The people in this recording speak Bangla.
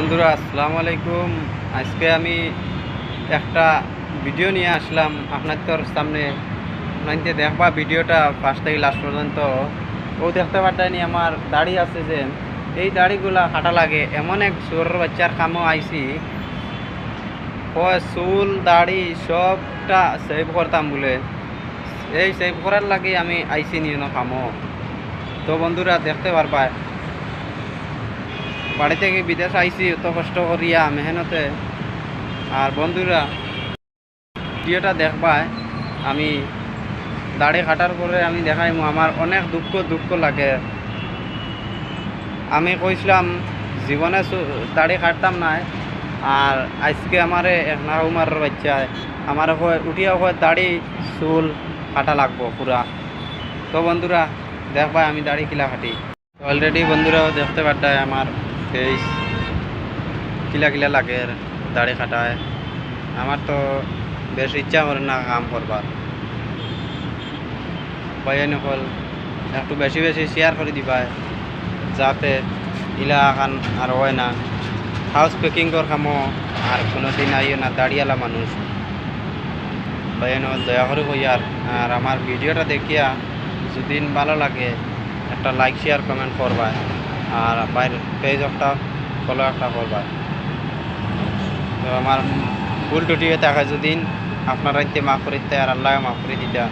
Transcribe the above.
বন্ধুরা, আসসালামু আলাইকুম। আজকে আমি একটা ভিডিও নিয়ে আসলাম আপনাদের সামনে। আপনাদের দেখবা ভিডিওটা ফার্স্ট থেকে লাস্ট পর্যন্ত, ও দেখতে পারতানি, আমার দাড়ি আছে যে, এই দাড়িগুলা কাটা লাগে। এমন এক সুর বাচ্চার কামও আইছি। ও চুল, দাড়ি সবটা সেভ করতাম বলে। এই সেভ করার লাগে আমি আইসি নিয়ে কামও তো বন্ধুরা, দেখতে পারবা বাড়ি থেকে বিদেশ আইসি অত কষ্ট করিয়া মেহনতে। আর বন্ধুরা, ভিডিওটা দেখবায়, আমি দাড়ি কাটার পরে আমি দেখাই আমার অনেক দুঃখ দুঃখ লাগে। আমি কইছিলাম, জীবনে দাড়ি কাটতাম না আর আজকে আমারে এক না উমার বাচ্চায়, আমার হয়, উঠিয়া হয় দাড়ি, চুল কাটা লাগবো পুরা। তো বন্ধুরা দেখবা আমি দাড়ি কিলা কাটি অলরেডি বন্ধুরাও দেখতে পারতায় আমার ফেস। কিলা কিলা লাগে দাড়ি কাটায় আমার তো বেশ ইচ্ছা করে না কাম করবার। কয়ে নকল একটু বেশি বেশি শেয়ার করে দিবাই যাতে ইলা আকান আর হয় না। হাউস পেকিং কর খামো, আর কোনো দিন আইও না দাঁড়িয়ালা মানুষ। কয়ে নকল দয়া করে কইয়ার আর আমার ভিডিওটা দেখিয়া যদি ভালো লাগে, একটা লাইক শেয়ার কমেন্ট করবা আর বাইরে পেজ একটা ফলো একটা করবা। তো আমার ভুল টুটি দেখা যদি আপনারা ইতে মাফ করিতে আর আল্লাহ মাফ করে দিতা।